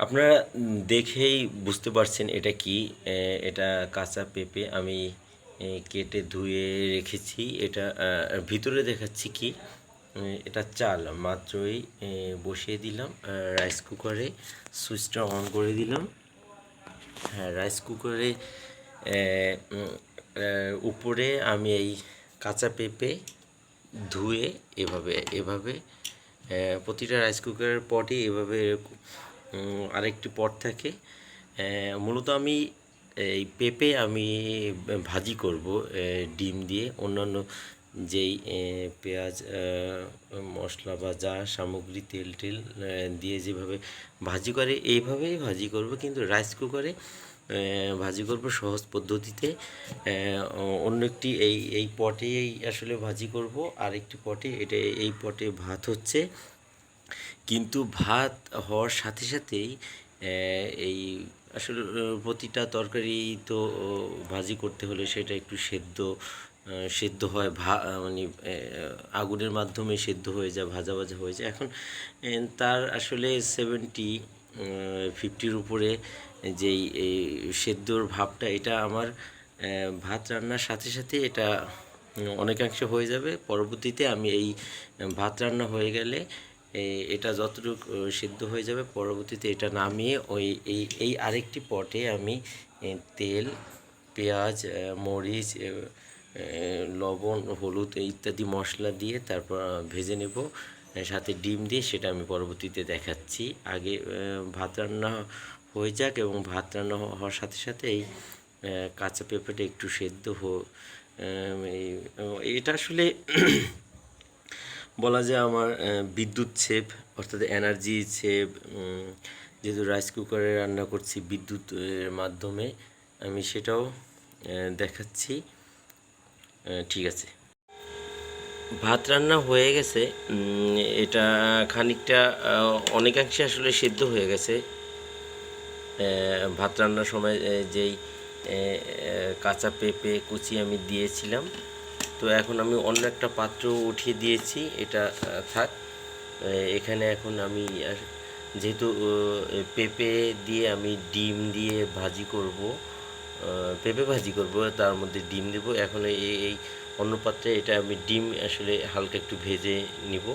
আপনারা দেখেই বুঝতে পারছেন এটা কি এটা কাঁচা পেঁপে আমি কেটে ধুয়ে রেখেছি। এটা ভিতরে দেখাচ্ছি কি এটা চাল। মাত্রই বসিয়ে দিলাম রাইস কুকারে সুইচটা অন করে দিলাম। হ্যাঁ রাইস কুকারে উপরে আমি এই কাঁচা পেঁপে ধুয়ে এভাবে এভাবে প্রতিটা রাইস কুকারের পটে এভাবে আরেকটি পট থাকে। মূলত আমি এই পেঁপে আমি ভাজি করব ডিম দিয়ে। অন্যান্য যেই পেঁয়াজ মশলা বা যা সামগ্রী, তেল টেল দিয়ে যেভাবে ভাজি করে, এইভাবেই ভাজি করব। কিন্তু রাইস কুকারে ভাজি করব সহজ পদ্ধতিতে। অন্য একটি এই এই পটেই আসলে ভাজি করব। আর একটি পটে, এটা এই পটে ভাত হচ্ছে। কিন্তু ভাত হওয়ার সাথে সাথেই এই আসলে প্রতিটা তরকারি তো ভাজি করতে হলে সেটা একটু সেদ্ধ সেদ্ধ হয়, ভা মানে আগুনের মাধ্যমে সেদ্ধ হয়ে যায়, ভাজা ভাজা হয়ে যায়। এখন তার আসলে সেভেন্টি ফিফটির উপরে যেই সেদ্ধর ভাবটা, এটা আমার ভাত রান্নার সাথে সাথে এটা অনেকাংশে হয়ে যাবে। পরবর্তীতে আমি এই ভাত রান্না হয়ে গেলে এটা যতটুকু সিদ্ধ হয়ে যাবে, পরবর্তীতে এটা নামিয়ে ওই, এই এই আরেকটি পটে আমি তেল, পেঁয়াজ মরিচ লবণ, হলুদ ইত্যাদি মশলা দিয়ে তারপর ভেজে নেব। সাথে ডিম দিয়ে সেটা আমি পরবর্তীতে দেখাচ্ছি। আগে ভাত রান্না হয়ে যাক এবং ভাত রান্না হওয়ার সাথে সাথে এই কাঁচা পেঁপেটা একটু সেদ্ধ হো এটা আসলে বলা যায় আমার বিদ্যুৎ সেভ অর্থাৎ এনার্জি সেভ যেহেতু রাইস কুকারে রান্না করছি বিদ্যুতের মাধ্যমে, আমি সেটাও দেখাচ্ছি। ঠিক আছে। ভাত রান্না হয়ে গেছে। এটা খানিকটা অনেকাংশে আসলে সেদ্ধ হয়ে গেছে। ভাত রান্নার সময় যেই কাঁচা পেঁপে কুচি আমি দিয়েছিলাম। তো এখন আমি অন্য একটা পাত্র উঠিয়ে দিয়েছি, এটা থাক। এখানে এখন আমি যেহেতু পেঁপে দিয়ে আমি ডিম দিয়ে ভাজি করব পেঁপে ভাজি করব, তার মধ্যে ডিম দেব। এখন এই এই অন্য পাত্রে এটা আমি ডিম আসলে হালকা একটু ভেজে নিব।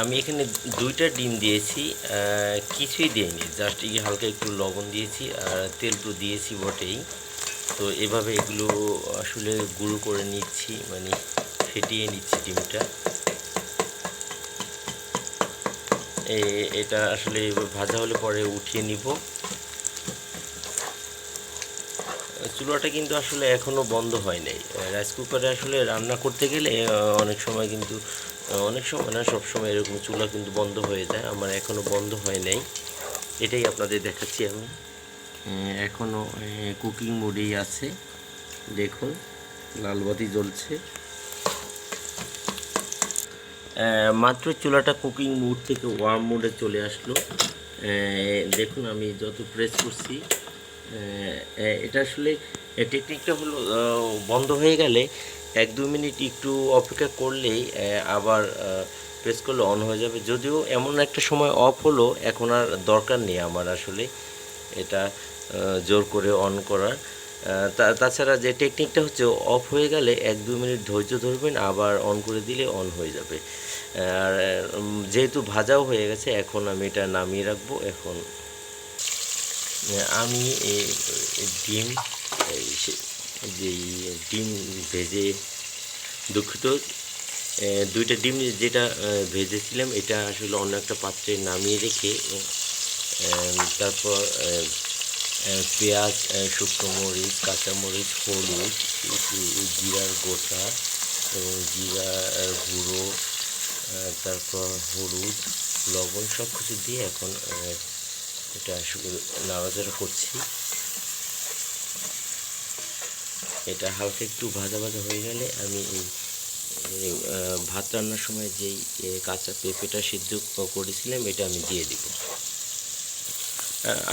আমি এখানে দুইটা ডিম দিয়েছি কিছুই দিইনি। জাস্ট এই হালকা একটু লবণ দিয়েছি, আর তেল তো দিয়েছি বটেই। তো এভাবে এগুলো আসলে গুঁড়ো করে নিচ্ছি মানে ফেটিয়ে নিচ্ছি ডিমটা। এটা আসলে ভাজা হলে পরে উঠিয়ে নিব। চুলাটা কিন্তু আসলে এখনও বন্ধ হয় নাই। রাইস কুকারে আসলে রান্না করতে গেলে অনেক সময় কিন্তু, অনেক সময় না সব সময় এরকম চুলা কিন্তু বন্ধ হয়ে যায়। আমার এখনও বন্ধ হয় নাই। এটাই আপনাদের দেখাচ্ছি আমি। এখনও কুকিং মোডেই আছে। দেখুন লাল বাতি জ্বলছে মাত্র চুলাটা কুকিং মুড থেকে ওয়ার্ম মোডে চলে আসলো। দেখুন, আমি যত প্রেস করছি এটা আসলে টেকনিকটা হলো বন্ধ হয়ে গেলে এক দু মিনিট একটু অপেক্ষা করলেই আবার প্রেস করলে অন হয়ে যাবে। যদিও এমন একটা সময় অফ হলো, এখন আর দরকার নেই আমার আসলে। এটা জোর করে অন করার। তাছাড়া যে টেকনিকটা হচ্ছে অফ হয়ে গেলে এক দু মিনিট ধৈর্য ধরবেন, আবার অন করে দিলে অন হয়ে যাবে। আর যেহেতু ভাজাও হয়ে গেছে, এখন আমি এটা নামিয়ে রাখব। এখন আমি ডিম যে ডিম ভেজে দুঃখিত দুইটা ডিম যেটা ভেজেছিলাম, এটা আসলে অন্য একটা পাত্রে নামিয়ে রেখে তারপর পেঁয়াজ শুকনো মরিচ কাঁচামরিচ হলুদ, জিরার গোটা এবং জিরা গুঁড়ো তারপর হলুদ, লবণ সব কিছু দিয়ে এখন এটা নাড়াচাড়া করছি। এটা হালকা একটু ভাজা ভাজা হয়ে গেলে আমি এই ভাত রান্নার সময় যেই কাঁচা পেঁপেটা সিদ্ধ করেছিলাম, এটা আমি দিয়ে দিব।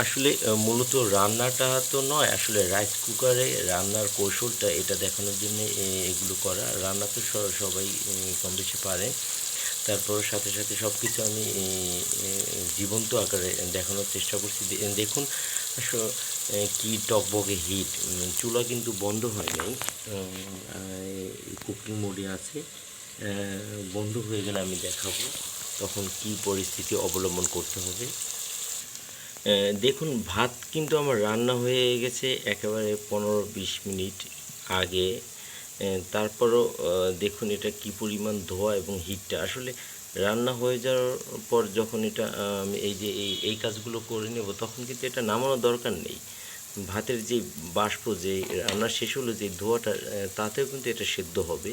আসলে মূলত রান্নাটা তো নয়, আসলে রাইস কুকারে রান্নার কৌশলটা এটা দেখানোর জন্য এগুলো করা। রান্না তো সবাই কম বেশি পারে। তারপর সাথে সাথে সব কিছু আমি জীবন্ত আকারে দেখানোর চেষ্টা করছি। দেখুন কি টকবকে হিট চুলা কিন্তু বন্ধ হয় নাই। কুকিং মোডে আছে। বন্ধ হয়ে গেলে আমি দেখাবো তখন কি পরিস্থিতি অবলম্বন করতে হবে। দেখুন, ভাত কিন্তু আমার রান্না হয়ে গেছে একেবারে পনেরো বিশ মিনিট আগে। তারপরও দেখুন এটা কি পরিমাণ ধোয়া এবং হিটটা আসলে রান্না হয়ে যাওয়ার পর যখন এটা এই যে এই এই কাজগুলো করে নেব, তখন কিন্তু এটা নামানোর দরকার নেই। ভাতের যে বাষ্প, যে রান্না শেষ হলো, যে ধোয়াটা তাতেও কিন্তু এটা সেদ্ধ হবে।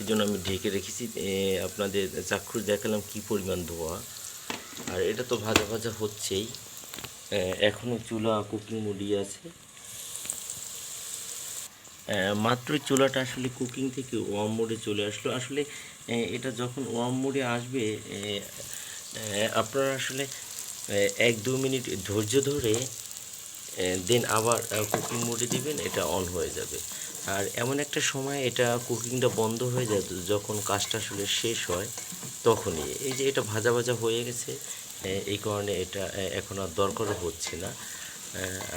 এই জন্য আমি ঢেকে রেখেছি। আপনাদের চাক্ষুষ দেখালাম কি পরিমাণ ধোয়া। আর এটা তো ভাজা ভাজা হচ্ছেই। এ, এখনও চুলা কুকিং মুডি আছে। এ, মাত্রই চুলাটা আসলে কুকিং থেকে ওয়াম মোডে চলে আসলো। আসলে এটা যখন ওয়াম মোডে আসবে আপনারা আসলে এক দু মিনিট ধৈর্য ধরে দেন আবার কুকিং মোডে দিবেন এটা অন হয়ে যাবে। আর এমন একটা সময় এটা কুকিংটা বন্ধ হয়ে যায় যখন কাজটা আসলে শেষ হয় তখনই। এই যে এটা ভাজা ভাজা হয়ে গেছে এই কারণে এটা এখন আর দরকারও হচ্ছে না।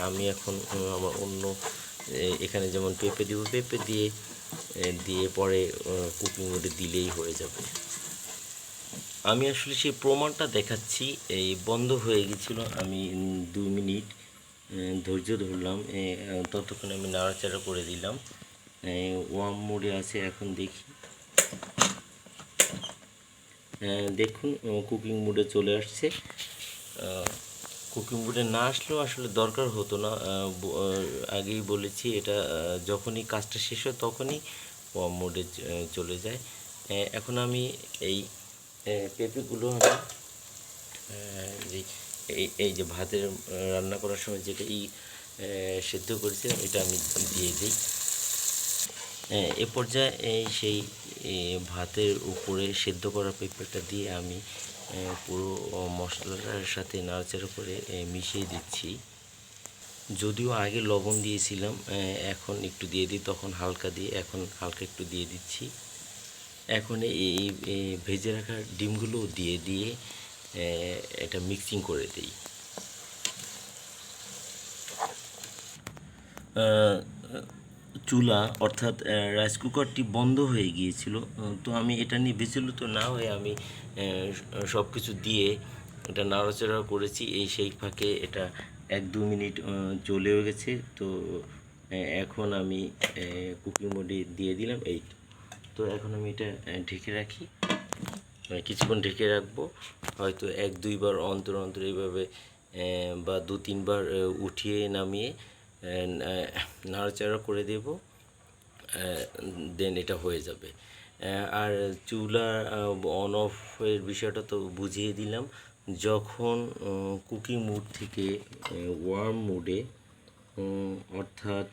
আমি এখন আমার অন্য এখানে যেমন পেঁপে দিব, পেঁপে দিয়ে দিয়ে পরে কুকিং মোডে দিলেই হয়ে যাবে। আমি আসলে সেই প্রমাণটা দেখাচ্ছি এই বন্ধ হয়ে গেছিল, আমি দুই মিনিট ধৈর্য ধরলাম ততক্ষণ আমি নাড়াচাড়া করে দিলাম। ওয়াম মোডে আছে, এখন দেখি। দেখুন কুকিং মোডে চলে আসছে। কুকিং মোডে না আসলেও আসলে দরকার হতো না। আগেই বলেছি, এটা যখনই কাজটা শেষ হয় তখনই মোডে চলে যায়। এখন আমি এই পেঁপেগুলো আমি এই যে ভাতের রান্না করার সময় যেটা এই সেদ্ধ করেছিলাম, এটা আমি দিয়ে দিই। এ পর্যায়ে এই সেই ভাতের উপরে সেদ্ধ করা পেঁপেটা দিয়ে আমি পুরো মশলাটার সাথে নাড়াচাড়া করে মিশিয়ে দিচ্ছি। যদিও আগে লবণ দিয়েছিলাম এখন একটু দিয়ে দিই, তখন হালকা দিয়ে, এখন হালকা একটু দিয়ে দিচ্ছি। এখন এই ভেজে রাখা ডিমগুলো দিয়ে দিয়ে এটা মিক্সিং করে দিই। চুলা অর্থাৎ রাইস কুকারটি বন্ধ হয়ে গিয়েছিল। তো আমি এটা নিয়ে বিচলিত না হয়ে আমি সব কিছু দিয়ে এটা নাড়াচাড়া করেছি। এই সেই ফাঁকে এটা এক দু মিনিট চলেও গেছে। তো এখন আমি কুকিং মোডে দিয়ে দিলাম। এই তো। এখন আমি এটা ঢেকে রাখি। মানে কিছুক্ষণ ঢেকে রাখব। হয়তো এক দুইবার অন্তর অন্তর এইভাবে বা দু তিনবার উঠিয়ে নামিয়ে নাড়াচাড়া করে দেব দেন এটা হয়ে যাবে। আর চুলা অন অফের বিষয়টা তো বুঝিয়ে দিলাম। যখন কুকিং মুড থেকে ওয়ার্ম মুডে অর্থাৎ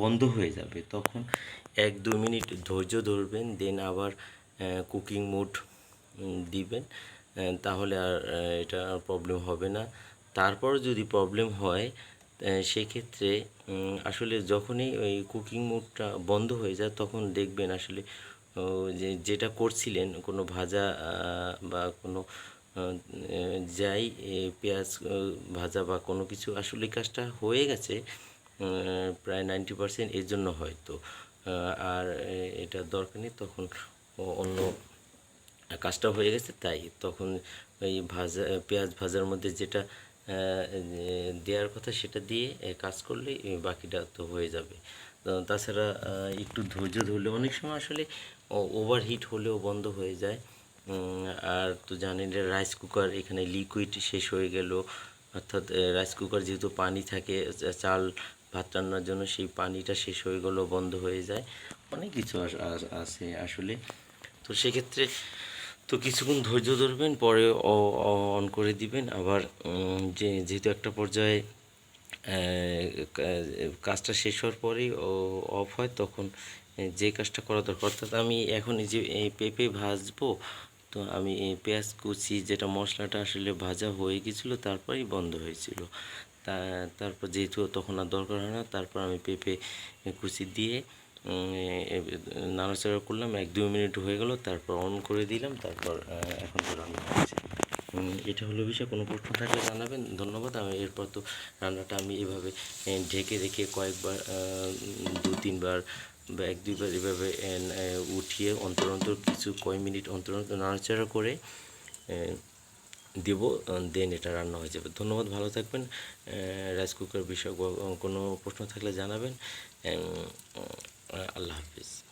বন্ধ হয়ে যাবে, তখন এক দু মিনিট ধৈর্য ধরবেন দেন আবার কুকিং মুড দিবেন। তাহলে আর এটা প্রবলেম হবে না। তারপর যদি প্রবলেম হয় সেক্ষেত্রে আসলে যখনই ওই কুকিং মোডটা বন্ধ হয়ে যায়, তখন দেখবেন আসলে যে, যেটা করছিলেন, কোনো ভাজা বা কোনো যাই পেঁয়াজ ভাজা বা কোনো কিছু, আসলে এই কাজটা হয়ে গেছে প্রায় নাইনটি পার্সেন্ট এর জন্য হয়তো। আর এটা দরকার নেই, তখন অন্য কাজটা হয়ে গেছে, তাই তখন ওই ভাজা, পেঁয়াজ ভাজার মধ্যে যেটা দেওয়ার কথা সেটা দিয়ে কাজ করলে বাকিটা তো হয়ে যাবে। তাছাড়া একটু ধৈর্য ধরলে, অনেক সময় আসলে ওভারহিট হলেও বন্ধ হয়ে যায়। আর তো জানেন রাইস কুকার এখানে লিকুইড শেষ হয়ে গেল। অর্থাৎ রাইস কুকার যেহেতু পানি থাকে চাল ভাত রান্নার জন্য সেই পানিটা শেষ হয়ে গেলেও বন্ধ হয়ে যায়। অনেক কিছু আছে আসলে। তো সেক্ষেত্রে তো কিছুক্ষণ ধৈর্য ধরবেন, পরে অন করে দিবেন। আবার যে, যেহেতু একটা পর্যায়ে কাজটা শেষ হওয়ার পরেই অফ হয়, তখন যে কাজটা করা দরকার। অর্থাৎ আমি এখন এই যে পেঁপে ভাজবো, তো আমি পেঁয়াজ কুচি, যেটা মশলাটা আসলে ভাজা হয়ে গেছিল, তারপরেই বন্ধ হয়েছিল। তারপর যেহেতু তখন আর দরকার হয় না, তারপর আমি পেঁপে কুচি দিয়ে নাড়াচাড়া করলাম এক দুই মিনিট হয়ে গেল তারপর অন করে দিলাম তারপর এখন তো রান্না উম, এটা হলো বিষয় কোনো প্রশ্ন থাকলে জানাবেন ধন্যবাদ। আমি এরপর তো রান্নাটা আমি এভাবে ঢেকে রেখে কয়েকবার দু তিনবার বা এক দুইবার এভাবে উঠিয়ে অন্তর অন্তর কিছু কয় মিনিট অন্তর অন্তর নাড়াচাড়া করে দেব দেন এটা রান্না হয়ে যাবে। ধন্যবাদ ভালো থাকবেন। রাইস কুকার বিষয়ে কোনো প্রশ্ন থাকলে জানাবেন। আল্লাহ হাফিজ